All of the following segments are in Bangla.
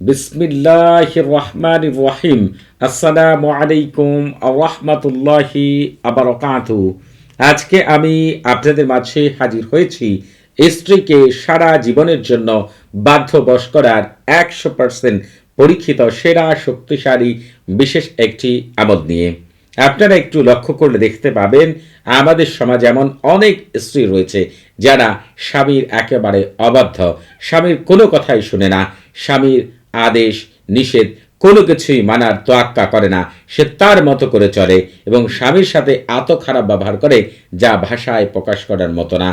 বিসমিল্লাহ রহমান রহিম আসসালামু আলাইকুম রহমতুল্লাহি আবরকাতু। আজকে আমি আপনাদের মাঝে হাজির হয়েছি স্ত্রীকে সারা জীবনের জন্য বাধ্যবশ করার একশো পার্সেন্ট পরীক্ষিত, সেরা, শক্তিশালী, বিশেষ একটি আমল নিয়ে। আপনারা একটু লক্ষ্য করলে দেখতে পাবেন, আমাদের সমাজে এমন অনেক স্ত্রী রয়েছে যারা স্বামীর একেবারে অবাধ্য। স্বামীর কোনো কথাই শুনে না। স্বামীর আদেশ, নিষেধ, কোনো কিছুই মানার তোয়াক্কা করে না। সে তার মতো করে চলে এবং স্বামীর সাথে এত খারাপ ব্যবহার করে যা ভাষায় প্রকাশ করার মতো না।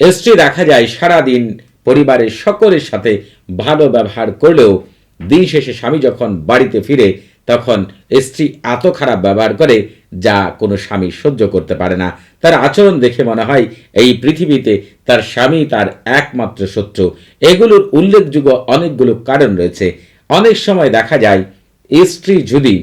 স্ত্রী দেখা যায় সারাদিন পরিবারের সকলের সাথে ভালো ব্যবহার করলেও দিন শেষে স্বামী যখন বাড়িতে ফিরে, তখন স্ত্রী এত খারাপ ব্যবহার করে যা কোনো স্বামী সহ্য করতে পারে না। তার আচরণ দেখে মনে হয় এই পৃথিবীতে তার স্বামী তার একমাত্র শত্রু। এগুলোর উল্লেখযোগ্য অনেকগুলো কারণ রয়েছে। অনেক সময় দেখা যায়, স্ত্রী যদি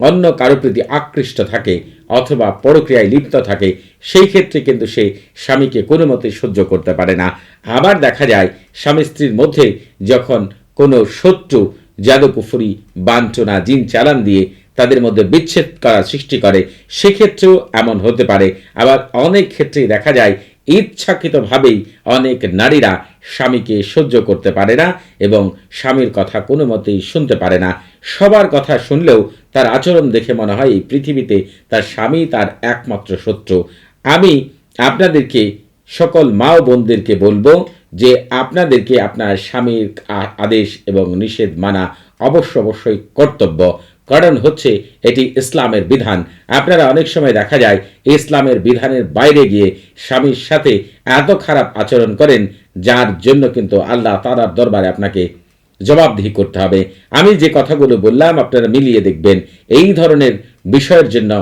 অন্য কারও প্রতি আকৃষ্ট থাকে অথবা পরক্রিয়ায় লিপ্ত থাকে, সেই ক্ষেত্রে কিন্তু সে স্বামীকে কোনো মতে সহ্য করতে পারে না। আবার দেখা যায়, স্বামী স্ত্রীর মধ্যে যখন কোনো শত্রু, জাদুকুফুরি, বাঞ্ছনা, জিন চালান দিয়ে তাদের মধ্যে বিচ্ছেদ করার সৃষ্টি করে, সেক্ষেত্রেও এমন হতে পারে। আবার অনেক ক্ষেত্রেই দেখা যায়, ইচ্ছাকৃতভাবেই অনেক নারীরা স্বামীকে সহ্য করতে পারে না এবং স্বামীর কথা কোনো মতেই শুনতে পারে না। সবার কথা শুনলেও তার আচরণ দেখে মনে হয় এই পৃথিবীতে তার স্বামী তার একমাত্র শত্রু। আমি আপনাদেরকে, সকল মা ও বোনদেরকে বলব যে আপনাদেরকে আপনার স্বামীর আদেশ এবং নিষেধ মানা অবশ্য অবশ্যই কর্তব্য। কারণ হচ্ছে এটি ইসলামের বিধান। আপনারা অনেক সময় দেখা যায়, ইসলামের বিধানের বাইরে গিয়ে স্বামীর সাথে এত খারাপ আচরণ করেন, যার জন্য কিন্তু আল্লাহ তারার দরবারে আপনাকে জবাবদিহি করতে হবে। আমি যে কথাগুলো বললাম, আপনারা মিলিয়ে দেখবেন, এই ধরনের বিষয়ের জন্য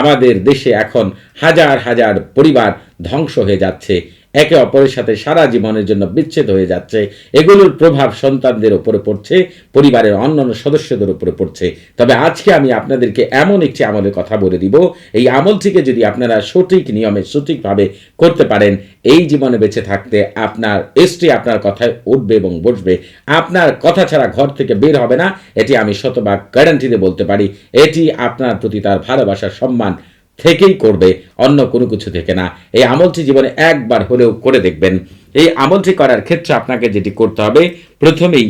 আমাদের দেশে এখন হাজার হাজার পরিবার ধ্বংস হয়ে যাচ্ছে। একে অপরের সাথে সারা জীবনের জন্য বিচ্ছেদ হয়ে যাচ্ছে। এগুলোর প্রভাব সন্তানদের উপরে পড়ছে, পরিবারের অন্যান্য সদস্যদের উপরে পড়ছে। তবে আজকে আমি আপনাদেরকে এমন একটি আমলের কথা বলে দিব। এই আমলটিকে যদি আপনারা সঠিক নিয়মে সঠিকভাবে করতে পারেন, এই জীবনে বেঁচে থাকতে আপনার স্ত্রী আপনার কথায় উঠবে এবং বসবে। আপনার কথা ছাড়া ঘর থেকে বের হবে না, এটি আমি শতভাগ গ্যারান্টিতে বলতে পারি। এটি আপনার প্রতি তার ভালোবাসার সম্মান থেকেই করবে, অন্য কোনো কিছু থেকে না। এই আমলটি জীবনে একবার হলেও করে দেখবেন। এই আমলটি করার ক্ষেত্রে আপনাকে যেটি করতে হবে, প্রথমেই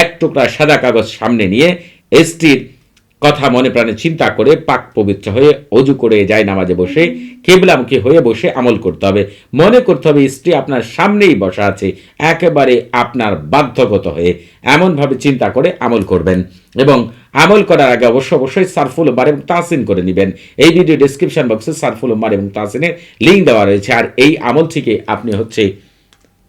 এক টুকরা সাদা কাগজ সামনে নিয়ে স্ত্রীর কথা মনে প্রাণে চিন্তা করে পাক পবিত্র হয়ে অজু করে যায় নামাজে বসে, কেবলামুখী হয়ে বসে আমল করতে হবে। মনে করতে হবে স্ত্রী আপনার সামনেই বসা আছে, একেবারে আপনার বাধ্যগত হয়ে এমনভাবে চিন্তা করে আমল করবেন এবং আমল করার আগে অবশ্য অবশ্যই সারফুল উম্মার এবং তাসিন করে নেবেন। এই ভিডিও ডিসক্রিপশন বক্সে সারফুল উম্মার এবং তাসিনের লিঙ্ক দেওয়া রয়েছে। আর এই আমল থেকে আপনি হচ্ছে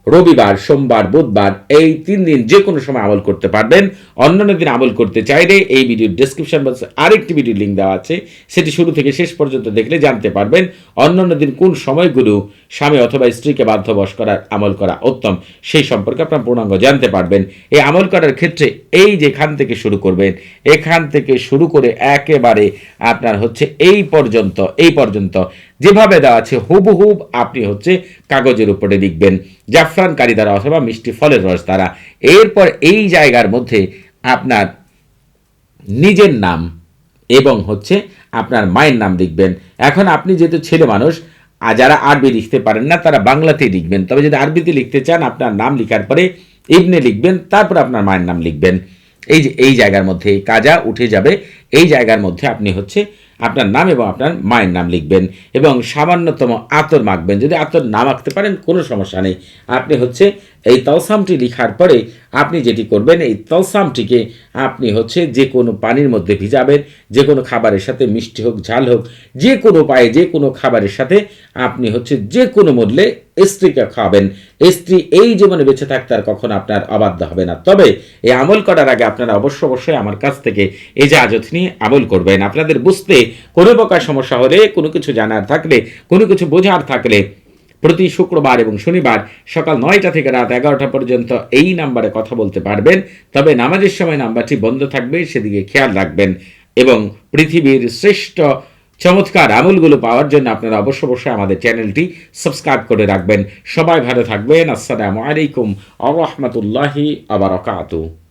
রবিবার, সোমবার, বুধবার এই তিন দিন যে কোনো সময় আমল করতে পারবেন। অন্যান্য দিন আমল করতে চাইলে এই ভিডিওর ডিসক্রিপশন বক্সে আরেকটি ভিডিও লিঙ্ক দেওয়া আছে। সেটি শুরু থেকে শেষ পর্যন্ত দেখলে জানতে পারবেন অন্যান্য দিন কোন সময়গুলো স্বামী অথবা স্ত্রীকে বাধ্যবশ করার আমল করা উত্তম, সেই সম্পর্কে আপনার পূর্ণাঙ্গ জানতে পারবেন। এই আমল করার ক্ষেত্রে এই যেখান থেকে শুরু করবেন, এখান থেকে শুরু করে একেবারে আপনার হচ্ছে এই পর্যন্ত এই পর্যন্ত যেভাবে দেওয়া আছে হুবহুব আপনি হচ্ছে কাগজের উপরে লিখবেন। জাফরান কারি দ্বারা অথবা মিষ্টি ফলের রস দ্বারা। এরপর এই জায়গার মধ্যে আপনার নিজের নাম এবং হচ্ছে আপনার মায়ের নাম লিখবেন। এখন আপনি যেহেতু ছেলে মানুষ, আর যারা আরবি লিখতে পারেন না, তারা বাংলাতেই লিখবেন। তবে যদি আরবিতে লিখতে চান, আপনার নাম লিখার পরে ইবনে লিখবেন, তারপর আপনার মায়ের নাম লিখবেন। এই যে, এই জায়গার মধ্যে কাজা উঠে যাবে। এই জায়গার মধ্যে আপনি হচ্ছে আপনার নাম এবং আপনার মায়ের নাম লিখবেন এবং সামান্যতম আতর মাখবেন। যদি আতর না মাখতে পারেন, কোনো সমস্যা নেই। আপনি হচ্ছে এই তলসামটি লিখার পরে আপনি যেটি করবেন, এই তলসামটিকে আপনি হচ্ছে যে কোনো পানির মধ্যে ভিজাবেন, যে কোনো খাবারের সাথে মিষ্টি হোক, ঝাল হোক, যে কোনো পায়ে যে কোনো খাবারের সাথে আপনি হচ্ছে যে কোনো মূল্যে স্ত্রীকে খাওয়াবেন। স্ত্রী এই জীবনে বেঁচে থাকতে আর কখনো আপনার অবাধ্য হবে না। তবে এই আমল করার আগে আপনারা অবশ্য অবশ্যই আমার কাছ থেকে আজত নিয়ে আমল করবেন। আপনাদের বুঝতে কোনো প্রকার সমস্যা হলে, কোনো কিছু জানার থাকলে, কোনো কিছু বোঝার থাকলে প্রতি শুক্রবার এবং শনিবার সকাল নয়টা থেকে রাত এগারোটা পর্যন্ত এই নাম্বারে কথা বলতে পারবেন। তবে নামাজের সময় নাম্বারটি বন্ধ থাকবে, সেদিকে খেয়াল রাখবেন এবং পৃথিবীর শ্রেষ্ঠ চমৎকার আমলগুলো পাওয়ার জন্য আপনারা অবশ্য অবশ্যই আমাদের চ্যানেলটি সাবস্ক্রাইব করে রাখবেন। সবাই ভালো থাকবেন। আসসালামু আলাইকুম আ রহমতুল্লাহি আবরকাতু